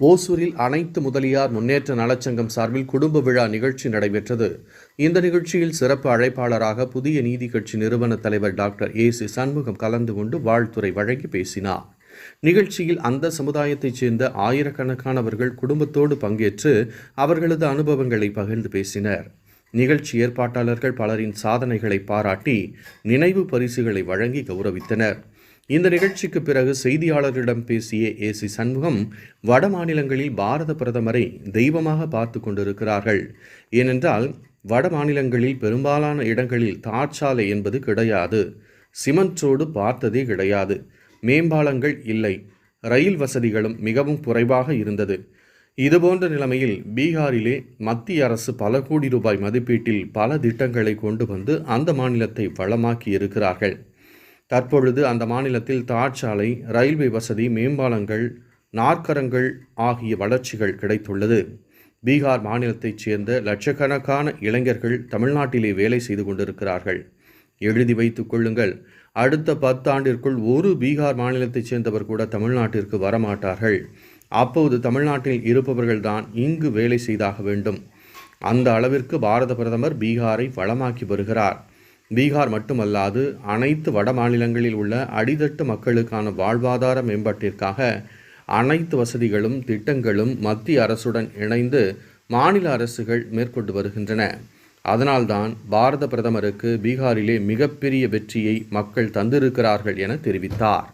ஓசூரில் அனைத்து முதலியார் முன்னேற்ற நலச்சங்கம் சார்பில் குடும்ப விழா நிகழ்ச்சி நடைபெற்றது. இந்த நிகழ்ச்சியில் சிறப்பு அழைப்பாளராக புதிய நீதி கட்சி நிறுவன தலைவர் டாக்டர் ஏ சி சண்முகம் கலந்து கொண்டு வாழ்த்துறை வழங்கி பேசினார். நிகழ்ச்சியில் அந்த சமுதாயத்தைச் சேர்ந்த ஆயிரக்கணக்கானவர்கள் குடும்பத்தோடு பங்கேற்று அவர்களது அனுபவங்களை பகிர்ந்து பேசினர். நிகழ்ச்சி ஏற்பாட்டாளர்கள் பலரின் சாதனைகளை பாராட்டி நினைவு பரிசுகளை வழங்கி கௌரவித்தனர். இந்த நிகழ்ச்சிக்கு பிறகு செய்தியாளர்களிடம் பேசிய ஏ சி சண்முகம் வட மாநிலங்களில் பாரத பிரதமரை தெய்வமாக பார்த்து கொண்டிருக்கிறார்கள். ஏனென்றால் வட மாநிலங்களில் பெரும்பாலான இடங்களில் தார்ச்சாலை என்பது கிடையாது. சிமெண்ட் ரோடு பார்த்ததே கிடையாது. மேம்பாலங்கள் இல்லை. ரயில் வசதிகளும் மிகவும் குறைவாக இருந்தது. இதுபோன்ற நிலைமையில் பீகாரிலே மத்திய அரசு பல கோடி ரூபாய் மதிப்பீட்டில் பல திட்டங்களை கொண்டு வந்து அந்த மாநிலத்தை வளமாக்கி இருக்கிறார்கள் தற்பொழுது அந்த மாநிலத்தில் தார்ச்சாலை ரயில்வே வசதி மேம்பாலங்கள் நாற்கரங்கள் ஆகிய வளர்ச்சிகள் கிடைத்துள்ளது. பீகார் மாநிலத்தைச் சேர்ந்த லட்சக்கணக்கான இளைஞர்கள் தமிழ்நாட்டிலே வேலை செய்து கொண்டிருக்கிறார்கள். எழுதி வைத்துக் கொள்ளுங்கள் அடுத்த பத்தாண்டிற்குள் ஒரு பீகார் மாநிலத்தைச் சேர்ந்தவர் கூட தமிழ்நாட்டிற்கு வரமாட்டார்கள். அப்போது தமிழ்நாட்டில் இருப்பவர்கள்தான் இங்கு வேலை செய்தாக வேண்டும். அந்த அளவிற்கு பாரத பிரதமர் பீகாரை வளமாக்கி வருகிறார். பீகார் மட்டுமல்லாது அனைத்து வட மாநிலங்களில் உள்ள அடித்தட்டு மக்களுக்கான வாழ்வாதார மேம்பாட்டிற்காக அனைத்து வசதிகளும் திட்டங்களும் மத்திய அரசுடன் இணைந்து மாநில அரசுகள் மேற்கொண்டு வருகின்றன. அதனால்தான் பாரத பிரதமருக்கு பீகாரிலே மிகப்பெரிய வெற்றியை மக்கள் தந்திருக்கிறார்கள் என தெரிவித்தார்.